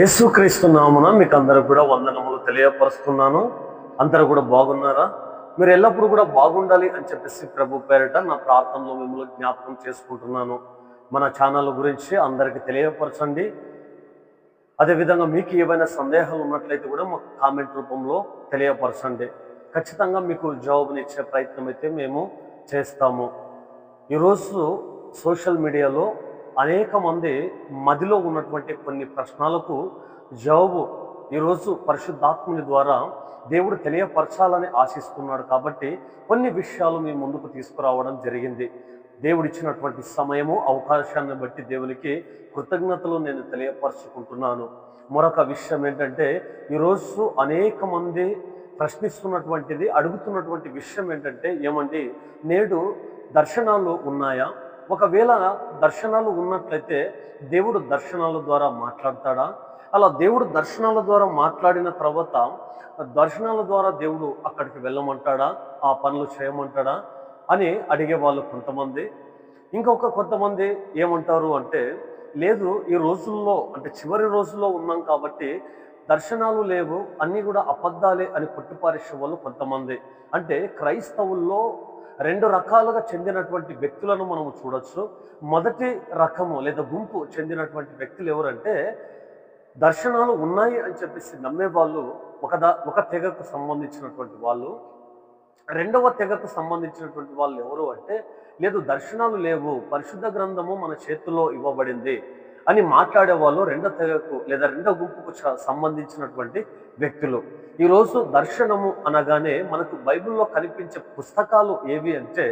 యేసుక్రీస్తు నామున మీకు అందరూ కూడా వందనములు తెలియపరుస్తున్నాను. అందరూ కూడా బాగున్నారా? మీరు ఎల్లప్పుడూ కూడా బాగుండాలి అని చెప్పేసి ప్రభు పేరిట నా ప్రార్థనలో మిమ్మల్ని జ్ఞాపకం చేసుకుంటున్నాను. మన ఛానల్ గురించి అందరికీ తెలియపరచండి. అదేవిధంగా మీకు ఏవైనా సందేహాలు ఉన్నట్లయితే కూడా మాకు కామెంట్ రూపంలో తెలియపరచండి. ఖచ్చితంగా మీకు జవాబునిచ్చే ప్రయత్నం అయితే మేము చేస్తాము. ఈరోజు సోషల్ మీడియాలో అనేక మంది మదిలో ఉన్నటువంటి కొన్ని ప్రశ్నలకు జవాబు ఈరోజు పరిశుద్ధాత్ముని ద్వారా దేవుడు తెలియపరచాలని ఆశిస్తున్నాడు కాబట్టి కొన్ని విషయాలు మీ ముందుకు తీసుకురావడం జరిగింది. దేవుడిచ్చినటువంటి సమయము అవకాశాన్ని బట్టి దేవునికి కృతజ్ఞతలు నేను తెలియపరచుకుంటున్నాను. మరొక విషయం ఏంటంటే ఈరోజు అనేక మంది ప్రశ్నిస్తున్నటువంటిది అడుగుతున్నటువంటి విషయం ఏంటంటే ఏమండి నేడు దర్శనాలు ఉన్నాయా? ఒకవేళ దర్శనాలు ఉన్నట్లయితే దేవుడు దర్శనాల ద్వారా మాట్లాడతాడా? అలా దేవుడు దర్శనాల ద్వారా మాట్లాడిన తర్వాత దర్శనాల ద్వారా దేవుడు అక్కడికి వెళ్ళమంటాడా? ఆ పనులు చేయమంటాడా? అని అడిగే వాళ్ళు కొంతమంది. ఇంకొక కొంతమంది ఏమంటారు అంటే లేదు ఈ రోజుల్లో అంటే చివరి రోజుల్లో ఉన్నాం కాబట్టి దర్శనాలు లేవు అన్నీ కూడా అబద్ధాలే అని కొట్టిపారేసే వాళ్ళు కొంతమంది. అంటే క్రైస్తవుల్లో రెండు రకాలుగా చెందినటువంటి వ్యక్తులను మనం చూడొచ్చు. మొదటి రకము లేదా గుంపు చెందినటువంటి వ్యక్తులు ఎవరంటే దర్శనాలు ఉన్నాయి అని చెప్పేసి నమ్మే వాళ్ళు ఒక ఒక తెగకు సంబంధించినటువంటి వాళ్ళు. రెండవ తెగకు సంబంధించినటువంటి వాళ్ళు ఎవరు అంటే లేదు దర్శనాలు లేవు పరిశుద్ధ గ్రంథము మన చేతిలో ఇవ్వబడింది. అని మాట్లాడే వాళ్ళు రెండో తెగకు లేదా రెండో గుంపుకు సంబంధించినటువంటి వ్యక్తులు. ఈరోజు దర్శనము అనగానే మనకు బైబిల్లో కనిపించే పుస్తకాలు ఏవి అంటే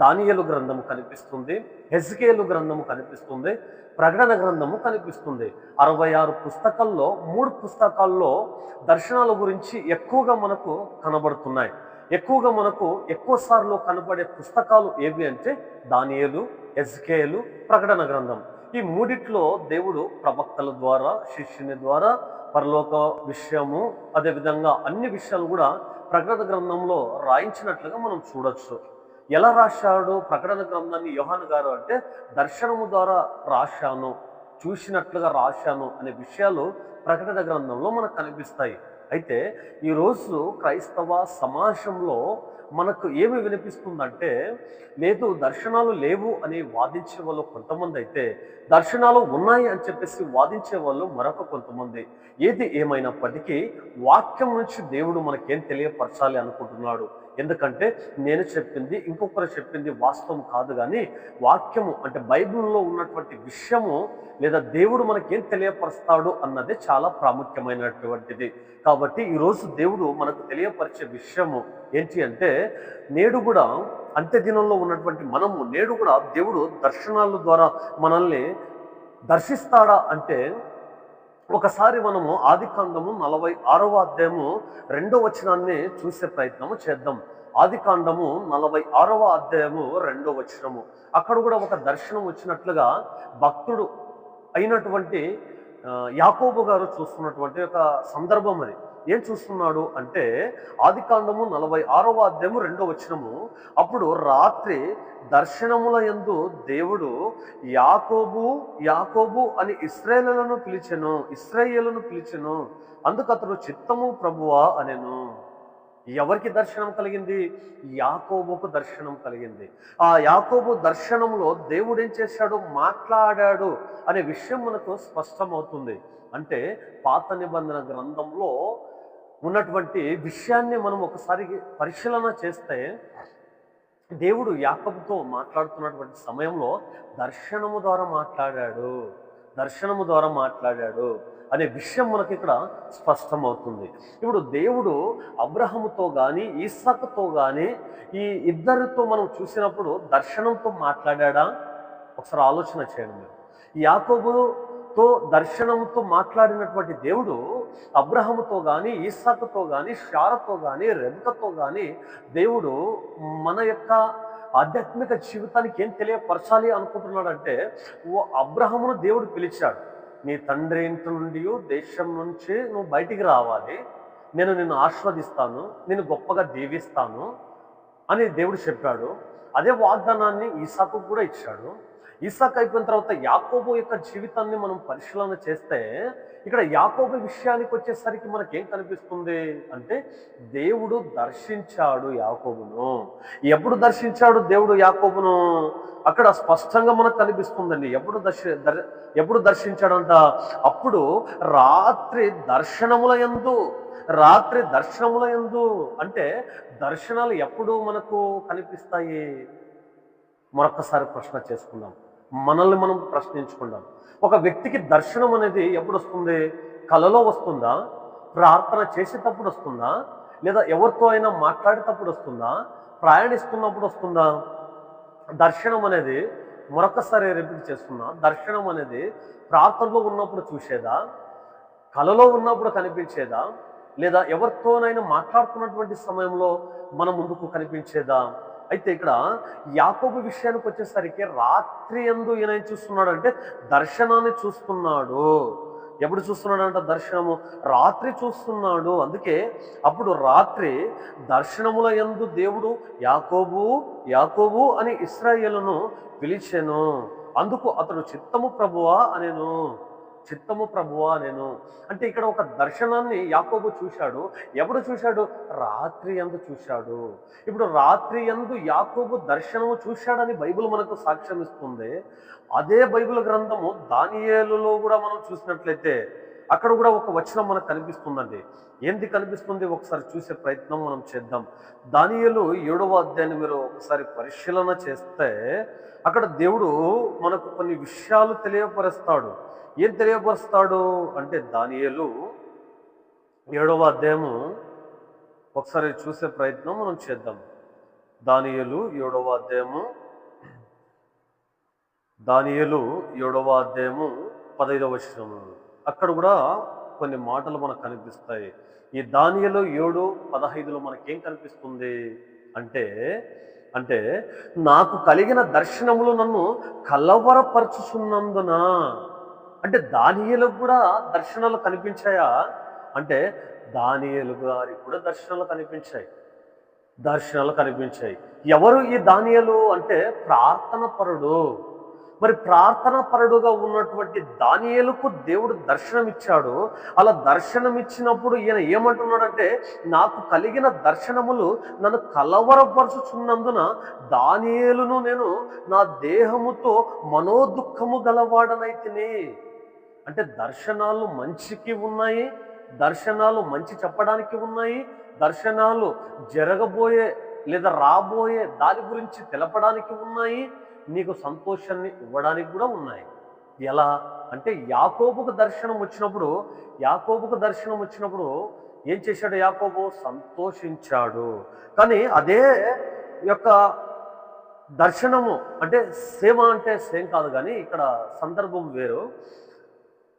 దానియలు గ్రంథము కనిపిస్తుంది హెజ్కేలు గ్రంథము కనిపిస్తుంది ప్రకటన గ్రంథము కనిపిస్తుంది. అరవై ఆరు పుస్తకాల్లో మూడు పుస్తకాల్లో దర్శనాల గురించి ఎక్కువగా మనకు కనబడుతున్నాయి. ఎక్కువగా మనకు ఎక్కువ సార్లు కనబడే పుస్తకాలు ఏవి అంటే దానియలు ఎస్కేలు ప్రకటన గ్రంథం. ఈ మూడిట్లో దేవుడు ప్రవక్తల ద్వారా శిష్యుని ద్వారా పరలోక విషయము అదేవిధంగా అన్ని విషయాలు కూడా ప్రకటన గ్రంథంలో రాయించినట్లుగా మనం చూడొచ్చు. ఎలా రాశాడు ప్రకటన గ్రంథాన్ని యోహాన్ గారు అంటే దర్శనము ద్వారా రాశాను చూసినట్లుగా రాశాను అనే విషయాలు ప్రకటన గ్రంథంలో మనకు కనిపిస్తాయి. అయితే ఈరోజు క్రైస్తవ సమాజంలో మనకు ఏమి వినిపిస్తుందంటే లేదు దర్శనాలు లేవు అని వాదించే వాళ్ళు కొంతమంది అయితే దర్శనాలు ఉన్నాయి అని చెప్పేసి వాదించే వాళ్ళు మరొక కొంతమంది. ఏది ఏమైనప్పటికీ వాక్యం నుంచి దేవుడు మనకేం తెలియపరచాలి అనుకుంటున్నాడు? ఎందుకంటే నేను చెప్పింది ఇంకొకరు చెప్పింది వాస్తవం కాదు కానీ వాక్యము అంటే బైబిల్లో ఉన్నటువంటి విషయము లేదా దేవుడు మనకేం తెలియపరుస్తాడు అన్నది చాలా ప్రాముఖ్యమైనటువంటిది. కాబట్టి ఈరోజు దేవుడు మనకు తెలియపరిచే విషయము ఏంటి అంటే నేడు కూడా అంత్య దినంలో ఉన్నటువంటి మనము నేడు కూడా దేవుడు దర్శనాల ద్వారా మనల్ని దర్శిస్తాడా అంటే ఒకసారి మనము ఆది కాండము నలభై ఆరవ అధ్యాయము రెండో వచనాన్ని చూసే ప్రయత్నము చేద్దాం. ఆది కాండము నలభై ఆరవ అధ్యాయము రెండో వచనము. అక్కడ కూడా ఒక దర్శనం వచ్చినట్లుగా భక్తుడు అయినటువంటి యాకోబు గారు చూస్తున్నటువంటి ఒక సందర్భం అది. ఏం చూస్తున్నాడు అంటే ఆదికాండము నలభై ఆరవ అధ్యాయము రెండో వచనము. అప్పుడు రాత్రి దర్శనముల యందు దేవుడు యాకోబు యాకోబు అని ఇస్రాయేలులను పిలిచెను ఇస్రాయేలును పిలిచెను. అందుకు అతడు చిత్తము ప్రభువా అనెను. ఎవరికి దర్శనం కలిగింది? యాకోబుకు దర్శనం కలిగింది. ఆ యాకోబు దర్శనంలో దేవుడు ఏం చేశాడు? మాట్లాడాడు అనే విషయం మనకు స్పష్టమవుతుంది. అంటే పాత నిబంధన గ్రంథంలో ఉన్నటువంటి విషయాన్ని మనం ఒకసారి పరిశీలన చేస్తే దేవుడు యాకబ్తో మాట్లాడుతున్నటువంటి సమయంలో దర్శనము ద్వారా మాట్లాడాడు దర్శనము ద్వారా మాట్లాడాడు అనే విషయం మనకి ఇక్కడ స్పష్టమవుతుంది. ఇప్పుడు దేవుడు అబ్రహముతో కానీ ఈసాకుతో కానీ ఈ ఇద్దరితో మనం చూసినప్పుడు దర్శనంతో మాట్లాడా ఒకసారి ఆలోచన చేయండి యాకోబు తో దర్శనంతో మాట్లాడినటువంటి దేవుడు అబ్రహముతో కానీ ఈసాకుతో కానీ షారతో కానీ రెబకతో కానీ దేవుడు మన యొక్క ఆధ్యాత్మిక జీవితానికి ఏం తెలియపరచాలి అనుకుంటున్నాడంటే ఓ అబ్రహమును దేవుడు పిలిచాడు. నీ తండ్రి ఇంటి నుండి దేశం నుంచి నువ్వు బయటికి రావాలి. నేను నిన్ను ఆస్వాదిస్తాను. నేను గొప్పగా దీవిస్తాను. అని దేవుడు చెప్పాడు. అదే వాగ్దానాన్ని ఈసాకు కూడా ఇచ్చాడు. ఇసాక్ అయిపోయిన తర్వాత యాకోబు యొక్క జీవితాన్ని మనం పరిశీలన చేస్తే ఇక్కడ యాకోబు విషయానికి వచ్చేసరికి మనకేం కనిపిస్తుంది అంటే దేవుడు దర్శించాడు యాకోబును. ఎప్పుడు దర్శించాడు దేవుడు యాకోబును? అక్కడ స్పష్టంగా మనకు కనిపిస్తుందండి. ఎప్పుడు దర్శ ఎప్పుడు దర్శించాడంట? అప్పుడు రాత్రి దర్శనముల ఎందు రాత్రి దర్శనముల ఎందు అంటే దర్శనాలు ఎప్పుడు మనకు కనిపిస్తాయి? మరొకసారి ప్రశ్న చేసుకుందాం. మనల్ని మనం ప్రశ్నించుకుందాం ఒక వ్యక్తికి దర్శనం అనేది ఎప్పుడు వస్తుంది కలలో వస్తుందా? ప్రార్థన చేసేటప్పుడు వస్తుందా? లేదా ఎవరితో అయినా మాట్లాడేటప్పుడు వస్తుందా? ప్రయాణిస్తున్నప్పుడు వస్తుందా? దర్శనం అనేది మరొకసారి రిపీట్ చేస్తున్నా దర్శనం అనేది ప్రార్థనలో ఉన్నప్పుడు చూసేదా? కలలో ఉన్నప్పుడు కనిపించేదా? లేదా ఎవరితోనైనా మాట్లాడుతున్నటువంటి సమయంలో మన ముందుకు కనిపించేదా? అయితే ఇక్కడ యాకోబు విషయానికి వచ్చేసరికి రాత్రి ఎందు ఈయన చూస్తున్నాడు అంటే దర్శనాన్ని చూస్తున్నాడు. ఎప్పుడు చూస్తున్నాడంట దర్శనము? రాత్రి చూస్తున్నాడు. అందుకే అప్పుడు రాత్రి దర్శనముల యందు దేవుడు యాకోబు యాకోబు అని ఇస్రాయేలును పిలిచాను. అందుకు అతడు చిత్తము ప్రభువా అనేను. చిత్తము ప్రభువా నేను. అంటే ఇక్కడ ఒక దర్శనాన్ని యాకోబు చూశాడు. ఎప్పుడు చూశాడు? రాత్రి ఎందు చూశాడు. ఇప్పుడు రాత్రి ఎందు యాకోబు దర్శనము చూశాడని బైబిల్ మనకు సాక్ష్యం ఇస్తుంది అదే బైబిల్ గ్రంథము దానియేలులో కూడా మనం చూసినట్లయితే అక్కడ కూడా ఒక వచనం మనకు కనిపిస్తుందండి. ఏంది కనిపిస్తుంది? ఒకసారి చూసే ప్రయత్నం మనం చేద్దాం. దానియలు ఏడవ అధ్యాయాన్ని మీరు ఒకసారి పరిశీలన చేస్తే అక్కడ దేవుడు మనకు కొన్ని విషయాలు తెలియపరుస్తాడు. ఏం తెలియపరుస్తాడు అంటే దానియలు ఏడవ అధ్యాయము ఒకసారి చూసే ప్రయత్నం మనం చేద్దాం. దానియలు ఏడవ అధ్యాయము దానియలు ఏడవ అధ్యాయము పదైదవ వచనము. అక్కడ కూడా కొన్ని మాటలు మనకు కనిపిస్తాయి. ఈ దానియలు ఏడు పదహైదులో మనకేం కనిపిస్తుంది? అంటే అంటే నాకు కలిగిన దర్శనములు నన్ను కలవరపరచుచున్నందున. అంటే దానియలకు కూడా దర్శనాలు కనిపించాయా? అంటే దానియలు గారికి కూడా దర్శనాలు కనిపించాయి. దర్శనాలు కనిపించాయి. ఎవరు ఈ దానియలు? అంటే ప్రార్థన పరుడు మరి ప్రార్థన పరుడుగా ఉన్నటువంటి దానియేలకు దేవుడు దర్శనం ఇచ్చాడు అలా దర్శనం ఇచ్చినప్పుడు ఈయన ఏమంటున్నాడంటే నాకు కలిగిన దర్శనములు నన్ను కలవరపరుచుచున్నందున దానియేలును నేను నా దేహముతో మనోదుఖము గలవాడనైతిని. అంటే దర్శనాలు మంచికి ఉన్నాయి దర్శనాలు మంచి చెప్పడానికి ఉన్నాయి దర్శనాలు జరగబోయే లేదా రాబోయే దాని గురించి తెలపడానికి ఉన్నాయి నీకు సంతోషాన్ని ఇవ్వడానికి కూడా ఉన్నాయి. ఎలా? అంటే యాకోబుకు దర్శనం వచ్చినప్పుడు యాకోబుకు దర్శనం వచ్చినప్పుడు ఏం చేశాడు యాకోబు? సంతోషించాడు. కానీ అదే యొక్క దర్శనము అంటే సేమ అంటే సేమ్ కాదు కానీ ఇక్కడ సందర్భం వేరు.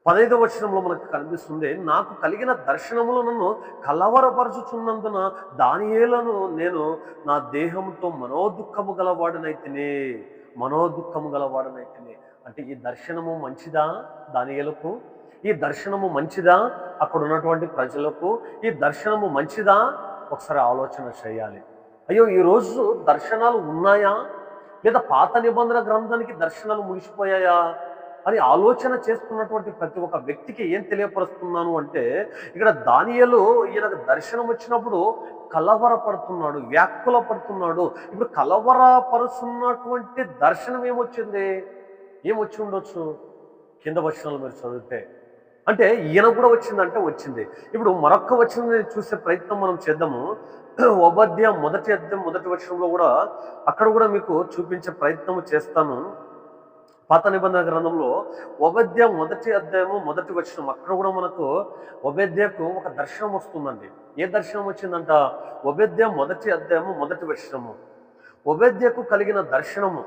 పదైదవ వచనంలో మనకు కనిపిస్తుంది నాకు కలిగిన దర్శనములు నన్ను కలవరపరచుచున్నందున దానియేలను నేను నా దేహంతో మనోదుఖము గలవాడనైతిని మనోదుఖము గలవాడనైతిని. అంటే ఈ దర్శనము మంచిదా దానియేలకు? ఈ దర్శనము మంచిదా అక్కడ ఉన్నటువంటి ప్రజలకు? ఈ దర్శనము మంచిదా? ఒకసారి ఆలోచన చేయాలి. అయ్యో ఈరోజు దర్శనాలు ఉన్నాయా? లేదా పాత నిబంధన గ్రంథానికి దర్శనాలు ముగిసిపోయాయా? అని ఆలోచన చేసుకున్నటువంటి ప్రతి ఒక్క వ్యక్తికి ఏం తెలియపరుస్తున్నాను అంటే ఇక్కడ దానియలు ఈయనకు దర్శనం వచ్చినప్పుడు కలవరపడుతున్నాడు వ్యాకుల పడుతున్నాడు ఇప్పుడు కలవరపరుస్తున్నటువంటి దర్శనం ఏమొచ్చింది? ఏమొచ్చి ఉండొచ్చు? కింద వచనాలు మీరు చదివితే. అంటే ఈయన కూడా వచ్చిందంటే వచ్చింది. ఇప్పుడు మరొక్క వచనం చూసే ప్రయత్నం మనం చేద్దాము. ఉపధ్య మొదటి అధ్యాయం మొదటి వచనంలో కూడా అక్కడ కూడా మీకు చూపించే ప్రయత్నం చేస్తాను. పాత నిబంధన గ్రంథంలో ఉపద్య మొదటి అధ్యాయము మొదటి వచ్చిన అక్కడ కూడా మనకు ఉపధ్యకు ఒక దర్శనం వస్తుందండి. ఏ దర్శనం వచ్చిందంట? ఉపధ్య మొదటి అధ్యాయము మొదటి వచ్చినము ఉపధ్యకు కలిగిన దర్శనము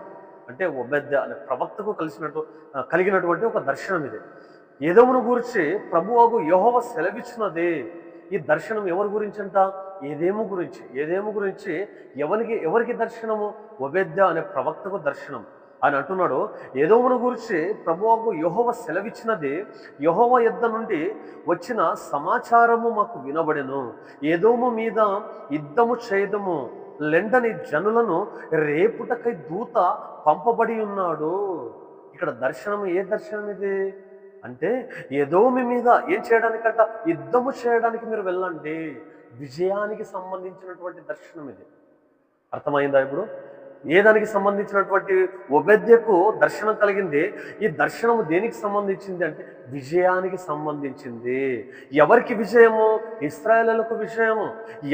అంటే ఉపధ్య అనే ప్రవక్తకు కలిసినట్టు కలిగినటువంటి ఒక దర్శనం ఇది. ఏదోమును గురించి ప్రభువాగు యహోవ సెలవిచ్చినది. ఈ దర్శనం ఎవరి గురించి అంట ఏదేము గురించి? ఏదేము గురించి? ఎవరికి ఎవరికి దర్శనము? ఒబెద్య అనే ప్రవక్తకు దర్శనం. అని అంటున్నాడు. ఏదోమును గురించి ప్రభువాకు యహోవ సెలవిచ్చినది యహోవ యుద్ధ నుండి వచ్చిన సమాచారము మాకు వినబడెను. ఎదోము మీద యుద్ధము చేయదము. లెండని జనులను రేపుటకై దూత పంపబడి ఉన్నాడు. ఇక్కడ దర్శనం ఏ దర్శనం ఇది? అంటే యదోమి మీద ఏం చేయడానికంట? యుద్ధము చేయడానికి మీరు వెళ్ళండి. విజయానికి సంబంధించినటువంటి దర్శనం ఇది అర్థమైందా ఇప్పుడు? ఏ దానికి సంబంధించినటువంటి ఉపద్యకు దర్శనం కలిగింది? ఈ దర్శనము దేనికి సంబంధించింది అంటే విజయానికి సంబంధించింది. ఎవరికి విజయము? ఇస్రాయలకు విజయము.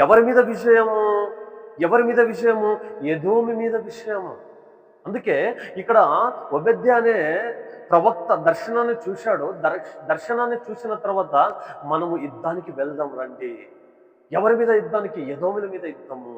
ఎవరి మీద విజయము? ఎవరి మీద విజయము? ఎదోమి మీద విషయము అందుకే ఇక్కడ ఒబెద్య అనే ప్రవక్త దర్శనాన్ని చూశాడు. దర్శనాన్ని చూసిన తర్వాత మనము యుద్ధానికి వెళ్దాం రండి. ఎవరి మీద యుద్ధానికి? యదోముల మీద యుద్ధము.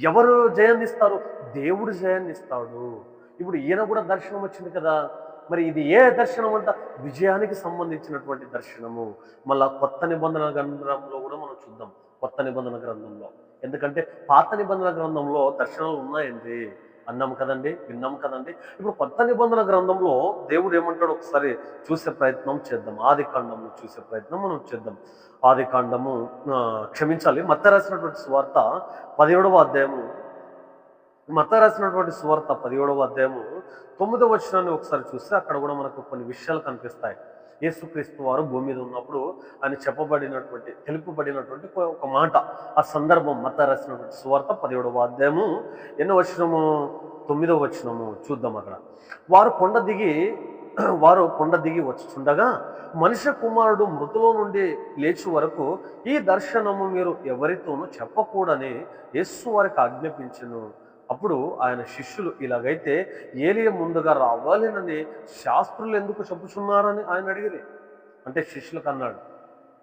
ఎవరు జయాన్ని ఇస్తారు దేవుడు జయాన్ని ఇస్తాడు ఇప్పుడు ఈయన కూడా దర్శనం వచ్చింది కదా. మరి ఇది ఏ దర్శనం అంట? విజయానికి సంబంధించినటువంటి దర్శనము. మళ్ళా కొత్త నిబంధన గ్రంథంలో కూడా మనం చూద్దాం. కొత్త నిబంధన గ్రంథంలో. ఎందుకంటే పాత నిబంధన గ్రంథంలో దర్శనాలు ఉన్నాయండి. అన్నాం కదండి విన్నాం కదండి. ఇప్పుడు కొత్త నిబంధన గ్రంథంలో దేవుడు ఏమంటాడు ఒకసారి చూసే ప్రయత్నం చేద్దాం. ఆది కాండము చూసే ప్రయత్నం మనం చేద్దాం. ఆది కాండము క్షమించాలి. మత్త రాసినటువంటి సువార్త పదిహేడవ అధ్యాయము. మత రాసినటువంటి సువార్త పదిహేడవ అధ్యాయము తొమ్మిదవ వచనాన్ని ఒకసారి చూస్తే అక్కడ కూడా మనకు కొన్ని విషయాలు కనిపిస్తాయి. యేసుక్రీస్తు వారు భూమి మీద ఉన్నప్పుడు అని చెప్పబడినటువంటి తెలుపబడినటువంటి ఒక- మాట. ఆ సందర్భం మత రాసినటువంటి సువార్త పదిహేడవ అధ్యాయము ఎన్నో వచ్చినము తొమ్మిదవ వచ్చినము చూద్దాం అక్కడ. వారు కొండ దిగి వారు కొండ దిగి వచ్చుచుండగా మనిషి కుమారుడు మృతులో నుండి లేచి వరకు ఈ దర్శనము మీరు ఎవరితోనూ చెప్పకూడని యేసు వారికి ఆజ్ఞాపించను. అప్పుడు ఆయన శిష్యులు ఇలాగైతే ఏలియ ముందుగా రావాలేనని శాస్త్రులు ఎందుకు చెప్పుచున్నారని ఆయన అడిగిరి. అంటే శిష్యులకు అన్నాడు.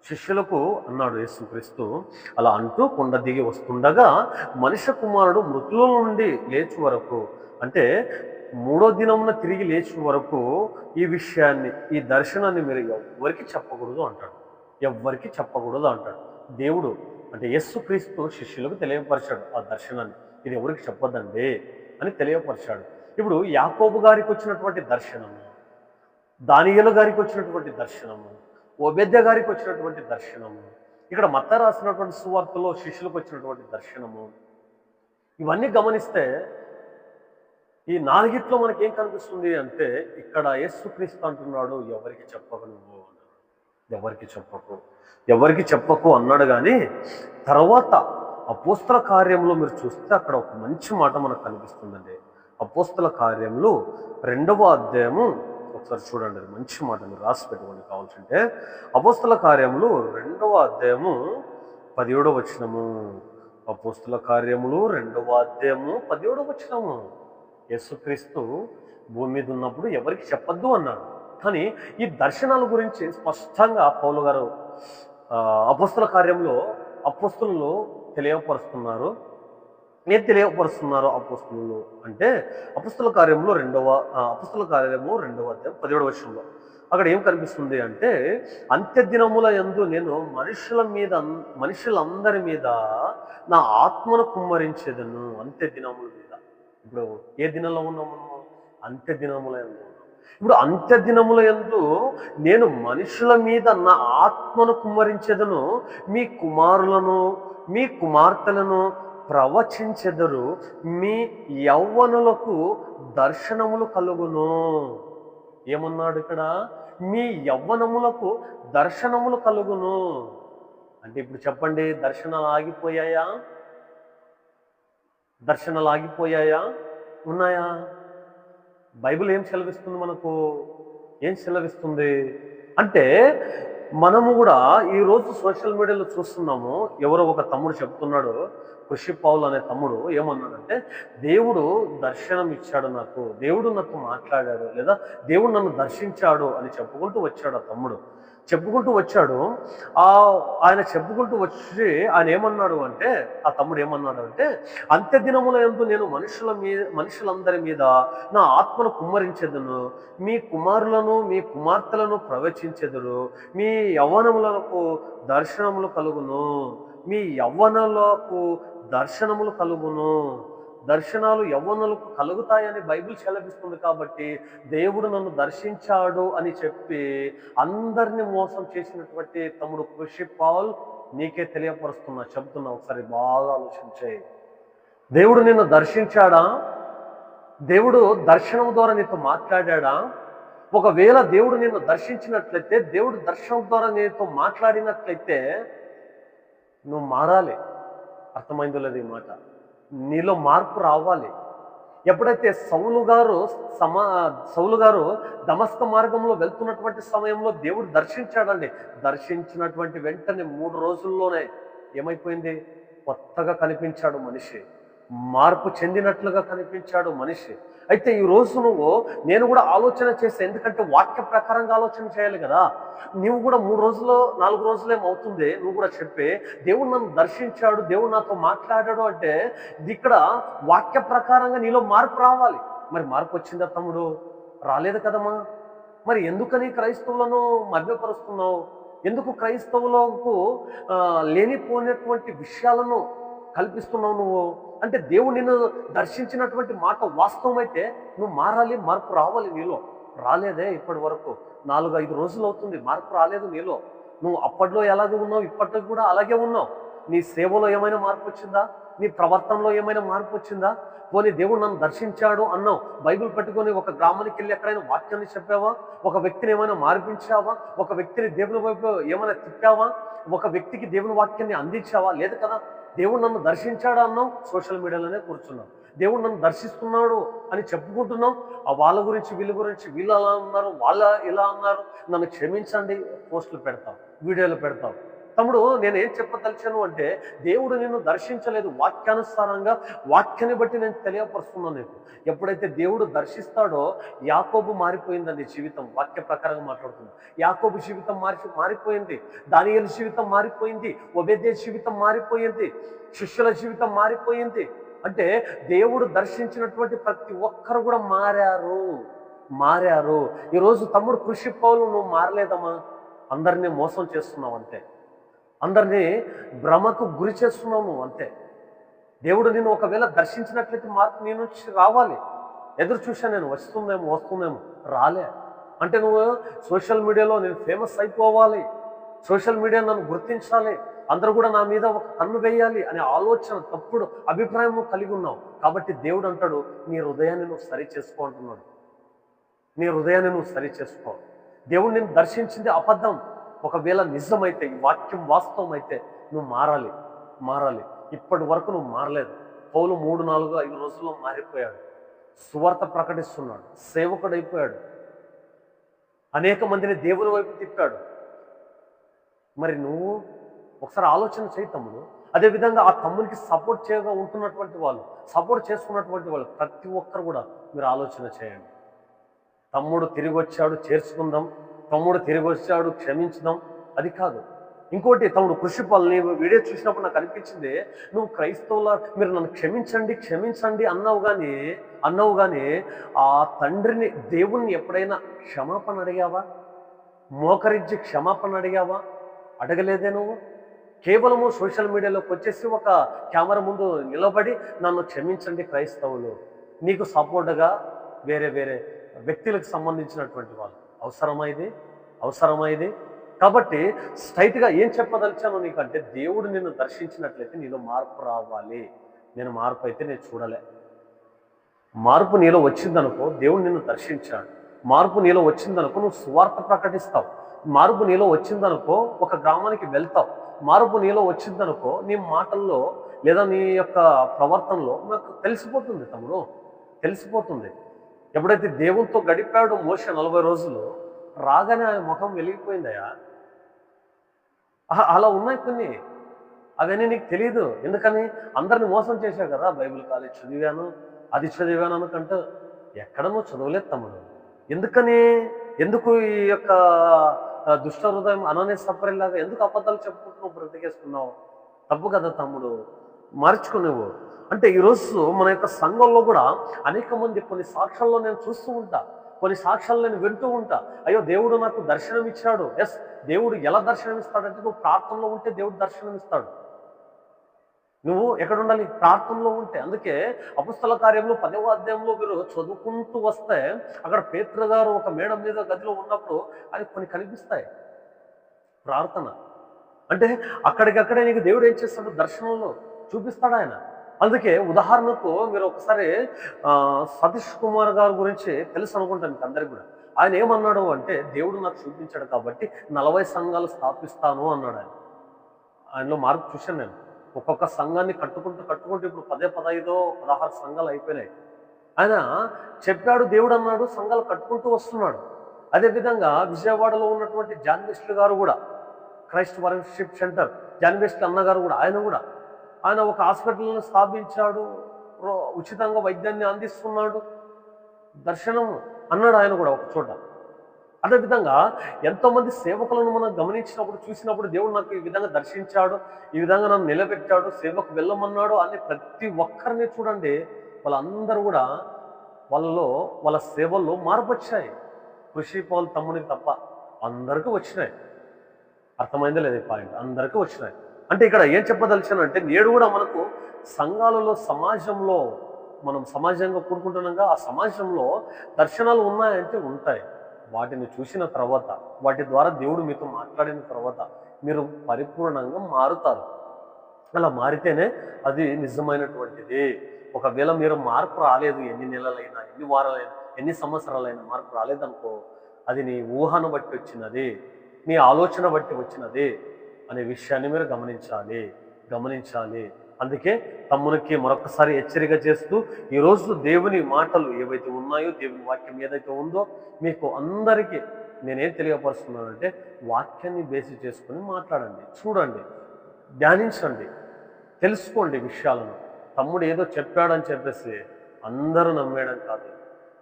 శిష్యులకు అన్నాడు యేసుక్రీస్తు అలా అంటూ కొండ దిగి వస్తుండగా మనిషి కుమారుడు మృతుల నుండి లేచి వరకు అంటే మూడో దినమున తిరిగి లేచి వరకు ఈ విషయాన్ని ఈ దర్శనాన్ని మీరు ఎవ్వరికి చెప్పకూడదు అంటాడు. ఎవ్వరికి చెప్పకూడదు అంటాడు. దేవుడు అంటే యేసుక్రీస్తు శిష్యులకు తెలియపరిచాడు ఆ దర్శనాన్ని. ఇది ఎవరికి చెప్పదండి అని తెలియపరిచాడు. ఇప్పుడు యాకోబు గారికి వచ్చినటువంటి దర్శనము దానియలు గారికి వచ్చినటువంటి దర్శనము ఓబెద్య గారికి వచ్చినటువంటి దర్శనము ఇక్కడ మత్త రాసినటువంటి సువార్తలో శిష్యులకు వచ్చినటువంటి దర్శనము ఇవన్నీ గమనిస్తే ఈ నాలుగిట్లో మనకి ఏం కనిపిస్తుంది అంటే ఇక్కడ యేసుక్రీస్తు అంటున్నాడు ఎవరికి చెప్పకు నువ్వు ఎవరికి చెప్పకు? ఎవరికి చెప్పకు అన్నాడు కానీ తర్వాత అపోస్తల కార్యంలో మీరు చూస్తే అక్కడ ఒక మంచి మాట మనకు కనిపిస్తుందండి. అపోస్తల కార్యంలో రెండవ అధ్యాయము ఒకసారి చూడండి అది మంచి మాట మీరు రాసి పెట్టుకోండి కావాల్సింటే. అపోస్తల కార్యములు రెండవ అధ్యాయము పదిహేడవ వచనము. అపోస్తల కార్యములు రెండవ అధ్యాయము పదిహేడవ వచనము. యేసుక్రీస్తు భూమి మీద ఉన్నప్పుడు ఎవరికి చెప్పద్దు అన్నాడు. కానీ ఈ దర్శనాల గురించి స్పష్టంగా పౌలు గారు అపోస్తల కార్యంలో అపోస్తులు తెలియపరుస్తున్నారు. ఏం తెలియపరుస్తున్నారు అపుస్తులు? అంటే అపుస్తుల కార్యంలో రెండవ అపుస్తుల అపుస్తల కార్యము రెండవ అధ్యాయం పదిహేడు వర్షంలో అక్కడ ఏం కనిపిస్తుంది అంటే అంత్య దినముల యందు నేను మనుషుల మీద మనుషులందరి మీద నా ఆత్మను కుమ్మరించేదను అంత్య దినముల మీద. ఇప్పుడు ఏ దినంలో ఉన్నాము మనము? అంత్య దినముల ఎందు ఇప్పుడు అంత్య దినముల యందు నేను మనుషుల మీద నా ఆత్మను కుమ్మరించేదను మీ కుమారులను మీ కుమార్తెలను ప్రవచించెదరు మీ యవ్వనులకు దర్శనములు కలుగును. ఏమన్నాడు ఇక్కడ? మీ యవ్వనములకు దర్శనములు కలుగును. అంటే ఇప్పుడు చెప్పండి దర్శనాలు ఆగిపోయాయా? దర్శనాలు ఆగిపోయాయా? ఉన్నాయా? బైబిల్ ఏం సెలవిస్తుంది మనకు? ఏం సెలవిస్తుంది? అంటే మనము కూడా ఈరోజు సోషల్ మీడియాలో చూస్తున్నాము. ఎవరో ఒక తమ్ముడు చెప్తున్నాడు. కృషి పావులు అనే తమ్ముడు ఏమన్నాడంటే దేవుడు దర్శనం ఇచ్చాడు నాకు. దేవుడు నాతో మాట్లాడాడు. లేదా దేవుడు నన్ను దర్శించాడు అని చెప్పుకుంటూ వచ్చాడు ఆ తమ్ముడు. చెప్పుకుంటూ వచ్చాడు. ఆ ఆయన చెప్పుకుంటూ వచ్చి ఆయన ఏమన్నాడు అంటే ఆ తమ్ముడు ఏమన్నాడు అంటే అంత్య దినముల ఎందు నేను మనుషుల మీద మనుషులందరి మీద నా ఆత్మను కుమ్మరించెదను. మీ కుమారులను మీ కుమార్తెలను ప్రవచించెదరు. మీ యవ్వనములకు దర్శనములు కలుగును. మీ యవ్వనలకు దర్శనములు కలుగును. దర్శనాలు యవ్వనులకు కలుగుతాయని బైబిల్ సెలవిస్తుంది కాబట్టి దేవుడు నన్ను దర్శించాడు అని చెప్పి అందరిని మోసం చేసినటువంటి తమ్ముడు కృషి పాల్ నీకే తెలియపరుస్తున్నా. చెప్తున్నా ఒకసారి బాగా ఆలోచించాయి దేవుడు నిన్ను దర్శించాడా? దేవుడు దర్శనం ద్వారా నీతో మాట్లాడా ఒకవేళ దేవుడు నిన్ను దర్శించినట్లయితే దేవుడు దర్శనం ద్వారా నీతో మాట్లాడినట్లయితే నువ్వు మారాలి. అర్థమైందో లేదు ఈ మాట? నీలో మార్పు రావాలి. ఎప్పుడైతే సౌలు గారు సమా సౌలు గారు దమస్క మార్గంలో వెళ్తున్నటువంటి సమయంలో దేవుడు దర్శించాడండి. దర్శించినటువంటి వెంటనే మూడు రోజుల్లోనే ఏమైపోయింది? కొత్తగా కనిపించాడు మనిషి. మార్పు చెందినట్లుగా కనిపించాడు మనిషి. అయితే ఈ రోజు నువ్వు నేను కూడా ఆలోచన చేస్తే ఎందుకంటే వాక్య ప్రకారంగా ఆలోచన చేయాలి కదా. నువ్వు కూడా మూడు రోజులు నాలుగు రోజులేమవుతుంది నువ్వు కూడా చెప్పి దేవుడు నన్ను దర్శించాడు దేవుడు నాతో మాట్లాడాడు అంటే ఇది ఇక్కడ వాక్య ప్రకారంగా నీలో మార్పు రావాలి. మరి మార్పు వచ్చిందా తమ్ముడు? రాలేదు కదమ్మా. మరి ఎందుకని క్రైస్తవులను మధ్యపరుస్తున్నావు ఎందుకు క్రైస్తవులకు లేనిపోయినటువంటి విషయాలను కల్పిస్తున్నావు నువ్వు. అంటే దేవుడు నిన్ను దర్శించినటువంటి మాట వాస్తవమైతే నువ్వు మారాలి మార్పు రావాలి నీలో. రాలేదే ఇప్పటి వరకు. నాలుగు ఐదు రోజులు అవుతుంది మార్పు రాలేదు నీలో. నువ్వు అప్పట్లో ఎలాగే ఉన్నావు ఇప్పటికి కూడా అలాగే ఉన్నావు. నీ సేవలో ఏమైనా మార్పు వచ్చిందా? నీ ప్రవర్తనలో ఏమైనా మార్పు వచ్చిందా? పోనీ దేవుడు నన్ను దర్శించాడు అన్నావు. బైబిల్ పట్టుకొని ఒక గ్రామానికి వెళ్ళి ఎక్కడైనా వాక్యాన్ని చెప్పావా? ఒక వ్యక్తిని ఏమైనా మార్పించావా? ఒక వ్యక్తిని దేవుని వైపు ఏమైనా తిప్పావా? ఒక వ్యక్తికి దేవుని వాక్యాన్ని అందించావా? లేదు కదా? దేవుడు నన్ను దర్శించాడు అన్నాం సోషల్ మీడియాలోనే కూర్చున్నాం దేవుడు నన్ను దర్శిస్తున్నాడు అని చెప్పుకుంటున్నాం ఆ వాళ్ళ గురించి వీళ్ళ గురించి వీళ్ళు అలా ఉన్నారు వాళ్ళ ఇలా అన్నారు నన్ను క్షమించండి పోస్టులు పెడతాం వీడియోలు పెడతాం తమ్ముడు నేను ఏం చెప్పదలిచాను అంటే దేవుడు నిన్ను దర్శించలేదు వాక్యానుసారంగా. వాక్యాన్ని బట్టి నేను తెలియపరుస్తున్నాను నీకు. ఎప్పుడైతే దేవుడు దర్శిస్తాడో యాకోబు మారిపోయిందండి జీవితం. వాక్య ప్రకారంగా మాట్లాడుతుంది యాకోబు జీవితం మారి మారిపోయింది. దానియల జీవితం మారిపోయింది. ఒబేదే జీవితం మారిపోయింది. శిష్యుల జీవితం మారిపోయింది. అంటే దేవుడు దర్శించినటువంటి ప్రతి ఒక్కరు కూడా మారారు. మారారు. ఈరోజు తమ్ముడు కృషి పౌలు నువ్వు మారలేదమ్మా. అందరినీ మోసం చేస్తున్నావు అంతే అందరినీ భ్రమకు గురి చేస్తున్నావు నువ్వు అంతే. దేవుడు నేను ఒకవేళ దర్శించినట్లయితే మార్పు నీ నుంచి రావాలి. ఎదురు చూసా నేను వస్తుందేమో వస్తుందేమో రాలే. అంటే నువ్వు సోషల్ మీడియాలో నేను ఫేమస్ అయిపోవాలి. సోషల్ మీడియా నన్ను గుర్తించాలి. అందరూ కూడా నా మీద ఒక కన్ను వేయాలి అనే ఆలోచన తప్పుడు అభిప్రాయం కలిగి ఉన్నావు. కాబట్టి దేవుడు అంటాడు నీ హృదయాన్ని నువ్వు సరి చేసుకో అంటున్నాడు. నీ హృదయాన్ని నువ్వు సరి చేసుకో. దేవుడు నేను దర్శించింది అబద్ధం. ఒకవేళ నిజమైతే ఈ వాక్యం వాస్తవం అయితే నువ్వు మారాలి మారాలి. ఇప్పటి వరకు నువ్వు మారలేదు. పౌలు మూడు నాలుగు ఐదు రోజుల్లో మారిపోయాడు. సువార్త ప్రకటిస్తున్నాడు. సేవకుడు అయిపోయాడు అనేక మందిని దేవుని వైపు తిప్పాడు. మరి నువ్వు ఒకసారి ఆలోచన చేయి తమ్ముడు. అదేవిధంగా ఆ తమ్మునికి సపోర్ట్ చేయగా ఉంటున్నటువంటి వాళ్ళు సపోర్ట్ చేసుకున్నటువంటి వాళ్ళు ప్రతి ఒక్కరు కూడా మీరు ఆలోచన చేయండి. తమ్ముడు తిరిగి వచ్చాడు చేర్చుకుందాం. తమ్ముడు తిరిగి వచ్చాడు క్షమించినాం అది కాదు. ఇంకోటి తమ్ముడు కృషి పల్ని వీడియో చూసినప్పుడు నాకు అనిపించింది నువ్వు క్రైస్తవుల? మీరు నన్ను క్షమించండి క్షమించండి అన్నావు కానీ అన్నావు కానీ ఆ తండ్రిని దేవుణ్ణి ఎప్పుడైనా క్షమాపణ అడిగావా? మోకరించి క్షమాపణ అడిగావా? అడగలేదే నువ్వు? కేవలము సోషల్ మీడియాలోకి వచ్చేసి ఒక కెమెరా ముందు నిలబడి నన్ను క్షమించండి క్రైస్తవులు. నీకు సపోర్ట్గా వేరే వేరే వ్యక్తులకు సంబంధించినటువంటి వాళ్ళు. అవసరమా ఇది? అవసరమా ఇది? కాబట్టి స్ట్రైట్గా ఏం చెప్పదలిచాను నీకంటే దేవుడు నిన్ను దర్శించినట్లయితే నీలో మార్పు రావాలి. నేను మార్పు అయితే నేను చూడలే. మార్పు నీలో వచ్చిందనుకో దేవుడు నిన్ను దర్శించాడు మార్పు నీలో వచ్చిందనుకో నువ్వు సువార్త ప్రకటిస్తావు. మార్పు నీలో వచ్చిందనుకో ఒక గ్రామానికి వెళ్తావు. మార్పు నీలో వచ్చిందనుకో నీ మాటల్లో లేదా నీ యొక్క ప్రవర్తనలో నాకు తెలిసిపోతుంది తమ్ముడు. తెలిసిపోతుంది. ఎప్పుడైతే దేవునితో గడిపాడు మోస నలభై రోజులు రాగానే ఆయన ముఖం వెలిగిపోయిందయా ఆహా, అలా ఉన్నాయి కొన్ని. అవన్నీ నీకు తెలియదు ఎందుకని? అందరిని మోసం చేశావు కదా బైబిల్ కాలేజ్ చదివాను అది చదివాను అనుకంటూ. ఎక్కడ నువ్వు చదవలేదు తమ్ముడు. ఎందుకని? ఎందుకు ఈ యొక్క దుష్ట హృదయం అననే సపరేలాగా ఎందుకు అబద్ధాలు చెప్పుకుంటున్నావు బ్రతికేసుకున్నావు తప్పు కదా తమ్ముడు. మార్చుకో అంటే ఈరోజు మన యొక్క సంఘంలో కూడా అనేక మంది కొన్ని సాక్ష్యాల్లో నేను చూస్తూ ఉంటా. కొన్ని సాక్ష్యాలు నేను వింటూ ఉంటా. అయ్యో దేవుడు నాకు దర్శనం ఇచ్చాడు. ఎస్ దేవుడు ఎలా దర్శనం ఇస్తాడంటే నువ్వు ప్రార్థనలో ఉంటే దేవుడు దర్శనం ఇస్తాడు. నువ్వు ఎక్కడ ఉండాలి? ప్రార్థనలో ఉంటే. అందుకే అపుస్తల కార్యంలో పదవ అధ్యాయంలో మీరు చదువుకుంటూ వస్తే అక్కడ పేత్ర గారు ఒక మేడం మీద గదిలో ఉన్నప్పుడు అది కొన్ని కనిపిస్తాయి. ప్రార్థన. అంటే అక్కడికక్కడే నీకు దేవుడు ఏం చేస్తాడు? దర్శనంలో చూపిస్తాడు ఆయన. అందుకే ఉదాహరణకు మీరు ఒకసారి సతీష్ కుమార్ గారి గురించి తెలుసు అనుకుంటాను మీకు అందరికి కూడా. ఆయన ఏమన్నాడు అంటే దేవుడు నాకు చూపించాడు కాబట్టి నలభై సంఘాలు స్థాపిస్తాను అన్నాడు ఆయన. ఆయనలో మార్పు చూశాను నేను. ఒక్కొక్క సంఘాన్ని కట్టుకుంటూ కట్టుకుంటూ ఇప్పుడు పదే పదహైదో పదహారు సంఘాలు అయిపోయినాయి. ఆయన చెప్పాడు దేవుడు అన్నాడు సంఘాలు కట్టుకుంటూ వస్తున్నాడు. అదేవిధంగా విజయవాడలో ఉన్నటువంటి జాన్వెస్ట్లు గారు కూడా క్రైస్ట్ వర్షిప్ సెంటర్ జాన్ అన్నగారు కూడా ఆయన కూడా ఆయన ఒక హాస్పిటల్ను స్థాపించాడు. రో- ఉచితంగా వైద్యాన్ని అందిస్తున్నాడు. దర్శనం అన్నాడు ఆయన కూడా ఒక చోట. అదేవిధంగా ఎంతోమంది సేవకులను మనం గమనించినప్పుడు చూసినప్పుడు దేవుడు నాకు ఈ విధంగా దర్శించాడు ఈ విధంగా నన్ను నిలబెట్టాడు సేవకు వెళ్ళమన్నాడు అని ప్రతి ఒక్కరిని చూడండి వాళ్ళందరూ కూడా వాళ్ళలో వాళ్ళ సేవల్లో మార్పు వచ్చాయి కృషి పాలు తమ్మునికి తప్ప అందరికీ వచ్చినాయి. అర్థమైందా లేదు పాయింట్? అందరికీ వచ్చినాయి. అంటే ఇక్కడ ఏం చెప్పదలిచానంటే నేడు కూడా మనకు సంఘాలలో సమాజంలో మనం సమాజంగా కూడుకుంటున్నాగా ఆ సమాజంలో దర్శనాలు ఉన్నాయంటే ఉంటాయి. వాటిని చూసిన తర్వాత వాటి ద్వారా దేవుడు మీతో మాట్లాడిన తర్వాత మీరు పరిపూర్ణంగా మారుతారు. అలా మారితేనే అది నిజమైనటువంటిది. ఒకవేళ మీరు మార్పు రాలేదు ఎన్ని నెలలైనా ఎన్ని వారాలైనా ఎన్ని సంవత్సరాలైనా మార్పు రాలేదనుకో అది నీ ఊహను బట్టి వచ్చినది నీ ఆలోచన బట్టి వచ్చినది. అనే విషయాన్ని మీరు గమనించాలి. గమనించాలి. అందుకే తమ్మునికి మరొకసారి హెచ్చరిక చేస్తూ ఈరోజు దేవుని మాటలు ఏవైతే ఉన్నాయో దేవుని వాక్యం ఏదైతే ఉందో మీకు అందరికీ నేనేం తెలియపరుస్తున్నానంటే వాక్యాన్ని బేసి చేసుకొని మాట్లాడండి. చూడండి. ధ్యానించండి. తెలుసుకోండి విషయాలను. తమ్ముడు ఏదో చెప్పాడని చెప్పేసి అందరూ నమ్మేయడం కాదు.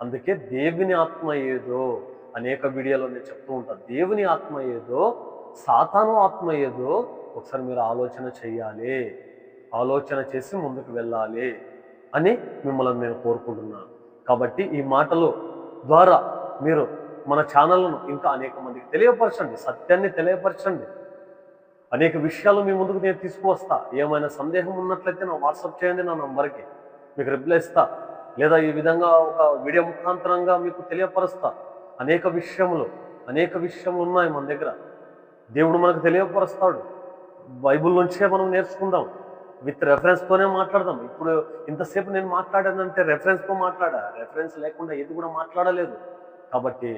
అందుకే దేవుని ఆత్మ ఏదో అనేక వీడియోలో నేను చెప్తూ ఉంటాను. దేవుని ఆత్మ ఏదో సాతాను ఆత్మ ఏదో ఒకసారి మీరు ఆలోచన చేయాలి. ఆలోచన చేసి ముందుకు వెళ్ళాలి అని మిమ్మల్ని నేను కోరుకుంటున్నాను. కాబట్టి ఈ మాటలు ద్వారా మీరు మన ఛానల్ను ఇంకా అనేక మందికి తెలియపరచండి. సత్యాన్ని తెలియపరచండి. అనేక విషయాలు మీ ముందుకు నేను తీసుకువస్తా. ఏమైనా సందేహం ఉన్నట్లయితే నా వాట్సాప్ చేయండి నా నంబర్కి. మీకు రిప్లై ఇస్తా. లేదా ఈ విధంగా ఒక వీడియో ముఖాంతరంగా మీకు తెలియపరుస్తా. అనేక విషయములు అనేక విషయములు ఉన్నాయి మన దగ్గర. దేవుడు మనకు తెలియపరుస్తాడు. బైబిల్ నుంచే మనం నేర్చుకుందాం. విత్ రెఫరెన్స్తోనే మాట్లాడదాం. ఇప్పుడు ఇంతసేపు నేను మాట్లాడానంటే రెఫరెన్స్తో మాట్లాడా? రెఫరెన్స్ లేకుండా ఏది కూడా మాట్లాడలేదు. కాబట్టి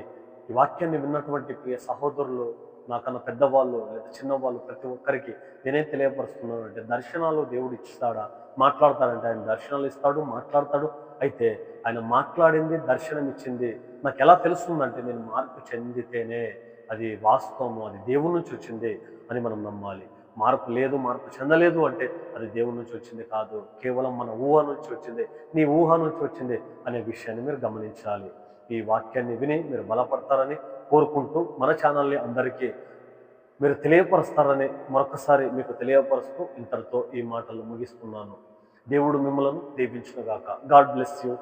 ఈ వాక్యాన్ని విన్నటువంటి ప్రియ సహోదరులు నాకన్నా పెద్దవాళ్ళు లేదా చిన్నవాళ్ళు ప్రతి ఒక్కరికి నేనేం తెలియపరుస్తున్నాను అంటే దర్శనాలు దేవుడు ఇస్తాడా? మాట్లాడతాడంటే ఆయన దర్శనాలు ఇస్తాడు మాట్లాడతాడు. అయితే ఆయన మాట్లాడింది దర్శనం ఇచ్చింది నాకు ఎలా తెలుస్తుందంటే నేను మార్పు చెందితేనే అది వాస్తవము అది దేవుడి నుంచి వచ్చింది అని మనం నమ్మాలి. మార్పు లేదు మార్పు చెందలేదు అంటే అది దేవుడి నుంచి వచ్చింది కాదు. కేవలం మన ఊహ నుంచి వచ్చింది నీ ఊహ నుంచి వచ్చింది అనే విషయాన్ని మీరు గమనించాలి. ఈ వాక్యాన్ని విని మీరు బలపడతారని కోరుకుంటూ మన ఛానల్ని అందరికీ మీరు తెలియపరుస్తారని మరొకసారి మీకు తెలియపరుస్తూ ఇంతటితో ఈ మాటలు ముగిస్తున్నాను. దేవుడు మిమ్మలను దీవించునుగాక. God bless you.